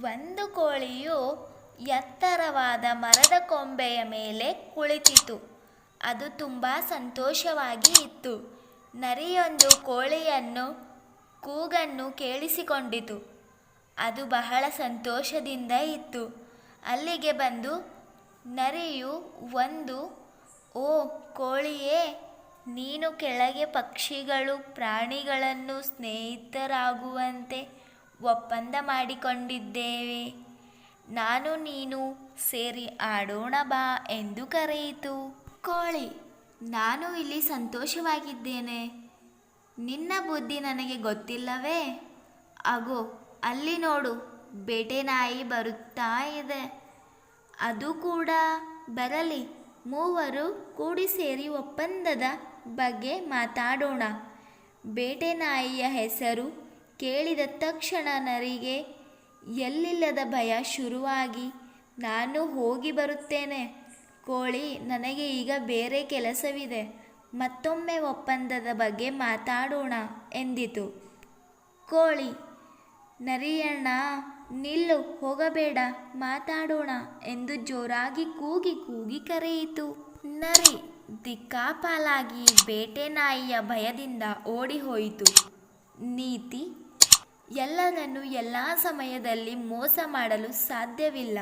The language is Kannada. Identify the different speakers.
Speaker 1: ಒಂದು ಕೋಳಿಯು ಎತ್ತರವಾದ ಮರದ ಕೊಂಬೆಯ ಮೇಲೆ ಕುಳಿತಿತು. ಅದು ತುಂಬ ಸಂತೋಷವಾಗಿ ಇತ್ತು. ನರಿಯೊಂದು ಕೋಳಿಯನ್ನು ಕೂಗನ್ನು ಕೇಳಿಸಿಕೊಂಡಿತು. ಅದು ಬಹಳ ಸಂತೋಷದಿಂದ ಇತ್ತು. ಅಲ್ಲಿಗೆ ಬಂದು, ನರಿಯು ಒಂದು, ಓ ಕೋಳಿಯೇ, ನೀನು ಕೆಳಗೆ ಪಕ್ಷಿಗಳು ಪ್ರಾಣಿಗಳನ್ನು ಸ್ನೇಹಿತರಾಗುವಂತೆ ಒಪ್ಪಂದ ಮಾಡಿಕೊಂಡಿದ್ದೇವೆ. ನಾನು ನೀನು ಸೇರಿ ಆಡೋಣ ಬಾ ಎಂದು ಕರೆಯಿತು. ಕೋಳಿ, ನಾನು ಇಲ್ಲಿ ಸಂತೋಷವಾಗಿದ್ದೇನೆ. ನಿನ್ನ ಬುದ್ಧಿ ನನಗೆ ಗೊತ್ತಿಲ್ಲವೇ? ಅಗೋ, ಅಲ್ಲಿ ನೋಡು, ಬೇಟೆ ನಾಯಿ ಬರುತ್ತಾ ಇದೆ. ಅದು ಕೂಡ ಬರಲಿ, ಮೂವರು ಕೂಡಿ ಸೇರಿ ಒಪ್ಪಂದದ ಬಗ್ಗೆ ಮಾತಾಡೋಣ. ಬೇಟೆ ನಾಯಿಯ ಹೆಸರು ಕೇಳಿದ ತಕ್ಷಣ ನರಿಗೆ, ಎಲ್ಲಿಲ್ಲದ ಭಯ ಶುರುವಾಗಿ? ನಾನು ಹೋಗಿ ಬರುತ್ತೇನೆ. ಕೋಳಿ, ನನಗೆ ಈಗ ಬೇರೆ ಕೆಲಸವಿದೆ. ಮತ್ತೊಮ್ಮೆ ಒಪ್ಪಂದದ ಬಗ್ಗೆ ಮಾತಾಡೋಣ ಎಂದಿತು. ಕೋಳಿ, ನರಿಯಣ್ಣ, ನಿಲ್ಲು, ಹೋಗಬೇಡ, ಮಾತಾಡೋಣ ಎಂದು ಜೋರಾಗಿ ಕೂಗಿ ಕೂಗಿ ಕರೆಯಿತು. ನರಿ ದಿಕ್ಕಾಪಾಲಾಗಿ ಬೇಟೆ ನಾಯಿಯ ಭಯದಿಂದ ಓಡಿ ಹೋಯಿತು ನೀತಿ ಎಲ್ಲರನ್ನು ಎಲ್ಲ ಸಮಯದಲ್ಲಿ ಮೋಸ ಮಾಡಲು ಸಾಧ್ಯವಿಲ್ಲ.